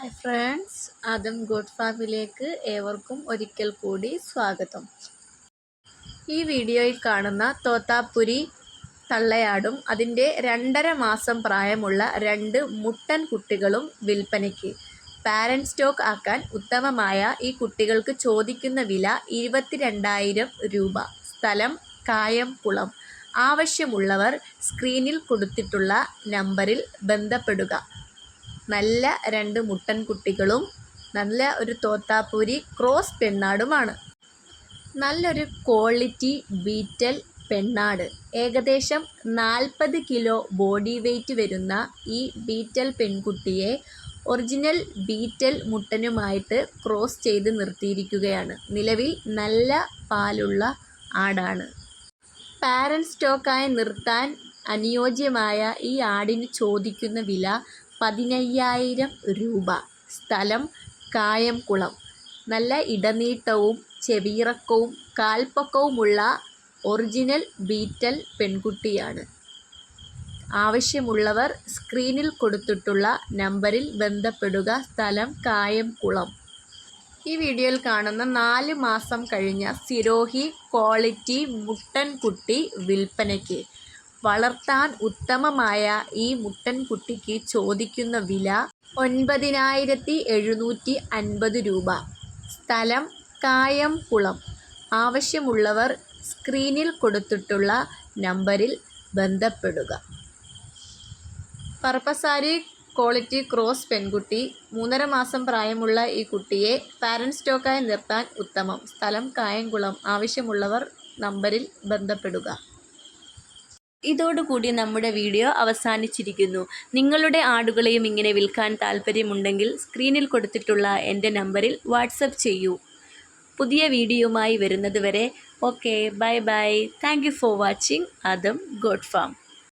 Hi friends Adam good ഫാമിലേക്ക് ഏവർക്കും ഒരിക്കൽ കൂടി സ്വാഗതം. ഈ വീഡിയോയിൽ കാണുന്ന തോത്താപ്പുരി തള്ളയാടും അതിന്റെ രണ്ടര മാസം പ്രായമുള്ള രണ്ട് മുട്ടൻ കുട്ടികളും വിൽപ്പനയ്ക്ക്. പാരന്റ് സ്റ്റോക്ക് ആക്കാൻ ഉത്തമമായ ഈ കുട്ടികൾക്ക് ചോദിക്കുന്ന വില ഇരുപത്തിരണ്ടായിരം രൂപ. സ്ഥലം കായംകുളം. ആവശ്യമുള്ളവർ സ്ക്രീനിൽ കൊടുത്തിട്ടുള്ള നമ്പറിൽ ബന്ധപ്പെടുക. നല്ല രണ്ട് മുട്ടൻ കുട്ടികളും നല്ല ഒരു തോത്താപ്പൂരി ക്രോസ് പെണ്ണാടുമാണ്. നല്ലൊരു ക്വാളിറ്റി ബീറ്റൽ പെണ്ണാട്. ഏകദേശം നാൽപ്പത് കിലോ ബോഡി വെയ്റ്റ് വരുന്ന ഈ ബീറ്റൽ പെൺകുട്ടിയെ ഒറിജിനൽ ബീറ്റൽ മുട്ടനുമായിട്ട് ക്രോസ് ചെയ്ത് നിർത്തിയിരിക്കുകയാണ്. നിലവിൽ നല്ല പാലുള്ള ആടാണ്. പാരന്റ് സ്റ്റോക്കായി നിർത്താൻ അനുയോജ്യമായ ഈ ആടിന് ചോദിക്കുന്ന വില പതിനയ്യായിരം രൂപ. സ്ഥലം കായംകുളം. നല്ല ഇടനീട്ടവും ചെവിയിറക്കവും കാൽപ്പക്കവുമുള്ള ഒറിജിനൽ ബീറ്റൽ പെൺകുട്ടിയാണ്. ആവശ്യമുള്ളവർ സ്ക്രീനിൽ കൊടുത്തിട്ടുള്ള നമ്പറിൽ ബന്ധപ്പെടുക. സ്ഥലം കായംകുളം. ഈ വീഡിയോയിൽ കാണുന്ന നാല് മാസം കഴിഞ്ഞ സിരോഹി ക്വാളിറ്റി മുട്ടൻകുട്ടി വിൽപ്പനയ്ക്ക് വളർത്താൻ ഉത്തമമായ ഈ മുട്ടൻകുട്ടിക്ക് ചോദിക്കുന്ന വില ഒൻപതിനായിരത്തി എഴുന്നൂറ്റി അൻപത് രൂപ. സ്ഥലം കായംകുളം. ആവശ്യമുള്ളവർ സ്ക്രീനിൽ കൊടുത്തിട്ടുള്ള നമ്പറിൽ ബന്ധപ്പെടുക. പർപ്പസാരി ക്വാളിറ്റി ക്രോസ് പെൺകുട്ടി. മൂന്നര മാസം പ്രായമുള്ള ഈ കുട്ടിയെ പാരന്റ് സ്റ്റോക്കായി നിർത്താൻ ഉത്തമം. സ്ഥലം കായംകുളം. ആവശ്യമുള്ളവർ നമ്പറിൽ ബന്ധപ്പെടുക. ഇതോടുകൂടി നമ്മുടെ വീഡിയോ അവസാനിച്ചിരിക്കുന്നു. നിങ്ങളുടെ ആടുകളെയും ഇങ്ങനെ വിൽക്കാൻ താല്പര്യമുണ്ടെങ്കിൽ സ്ക്രീനിൽ കൊടുത്തിട്ടുള്ള എന്റെ നമ്പറിൽ വാട്സപ്പ് ചെയ്യൂ. പുതിയ വീഡിയോയുമായി വരുന്നതുവരെ okay bye bye. Thank for watching. Atham goat farm.